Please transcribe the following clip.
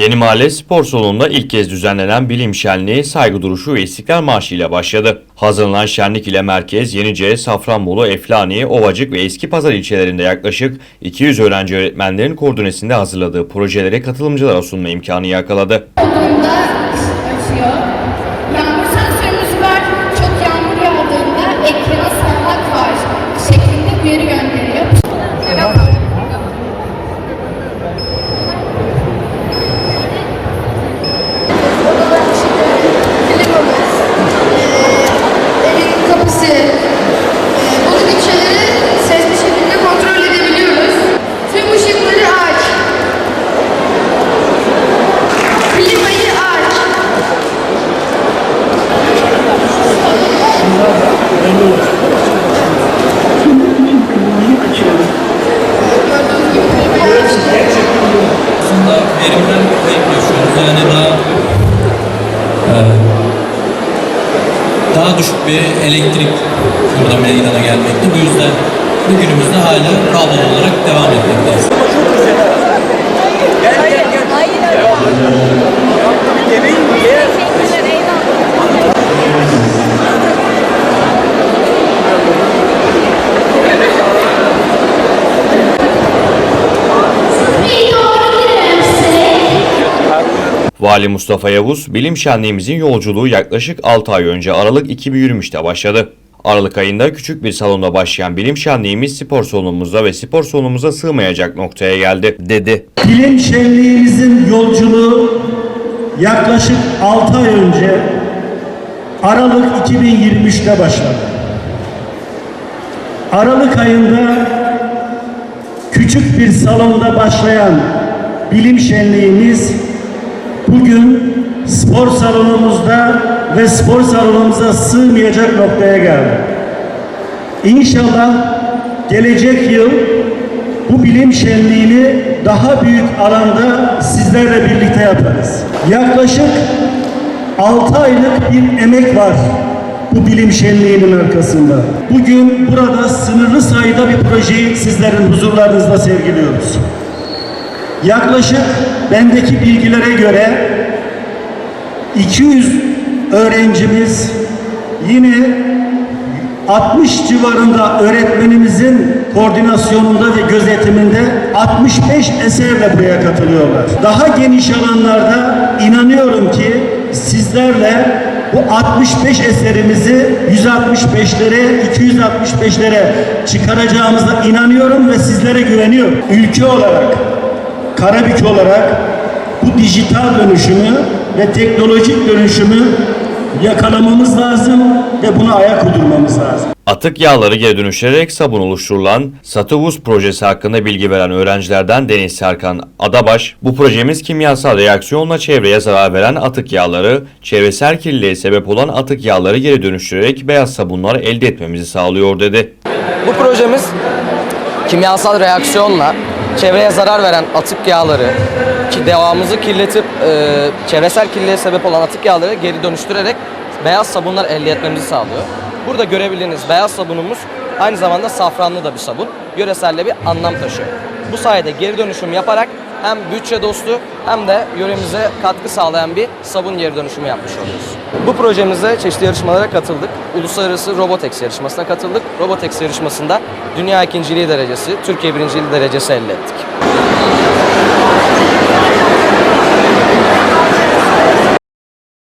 Yeni Mahalle Spor Salonu'nda ilk kez düzenlenen bilim şenliği saygı duruşu ve istiklal marşı ile başladı. Hazırlanan şenlik ile merkez Yenice, Safranbolu, Eflani, Ovacık ve Eski Pazar ilçelerinde yaklaşık 200 öğrenci öğretmenlerin koordinesinde hazırladığı projelere katılımcılara sunma imkanı yakaladı. Yani daha e, daha düşük bir elektrik burada meydana gelmekte. Bu yüzden bugünümüzde hala kablolu olarak devam etmekteyiz. Vali Mustafa Yavuz, bilim şenliğimizin yolculuğu yaklaşık 6 ay önce Aralık 2023'te başladı. Aralık ayında küçük bir salonda başlayan bilim şenliğimiz spor salonumuzda ve spor salonumuza sığmayacak noktaya geldi, dedi. Bilim şenliğimizin yolculuğu yaklaşık 6 ay önce Aralık 2023'te başladı. Aralık ayında küçük bir salonda başlayan bilim şenliğimiz bugün spor salonumuzda ve spor salonumuza sığmayacak noktaya geldi. İnşallah gelecek yıl bu bilim şenliğini daha büyük alanda sizlerle birlikte yaparız. Yaklaşık 6 aylık bir emek var bu bilim şenliğinin arkasında. Bugün burada sınırlı sayıda bir projeyi sizlerin huzurlarınızda sergiliyoruz. Yaklaşık bendeki bilgilere göre 200 öğrencimiz yine 60 civarında öğretmenimizin koordinasyonunda ve gözetiminde 65 eserle buraya katılıyorlar. Daha geniş alanlarda inanıyorum ki sizlerle bu 65 eserimizi 165'lere, 265'lere çıkaracağımıza inanıyorum ve sizlere güveniyorum. Ülke olarak, Karabük olarak bu dijital dönüşümü ve teknolojik dönüşümü yakalamamız lazım ve buna ayak uydurmamız lazım. Atık yağları geri dönüştürerek sabun oluşturulan Satuvus projesi hakkında bilgi veren öğrencilerden Deniz Serkan Adabaş, bu projemiz kimyasal reaksiyonla çevreye zarar veren atık yağları, çevresel kirliliğe sebep olan atık yağları geri dönüştürerek beyaz sabunlar elde etmemizi sağlıyor dedi. Bu projemiz kimyasal reaksiyonla çevreye zarar veren atık yağları ki devamımızı kirletip e, çevresel kirliliğe sebep olan atık yağları geri dönüştürerek beyaz sabunlar elde etmemizi sağlıyor. Burada görebildiğiniz beyaz sabunumuz aynı zamanda safranlı da bir sabun. Yöreselle bir anlam taşıyor. Bu sayede geri dönüşüm yaparak hem bütçe dostu hem de yöremize katkı sağlayan bir sabun geri dönüşümü yapmış oluyoruz. Bu projemizde çeşitli yarışmalara katıldık. Uluslararası Robotex yarışmasına katıldık. Robotex yarışmasında dünya ikinciliği derecesi, Türkiye birinciliği derecesi elde ettik.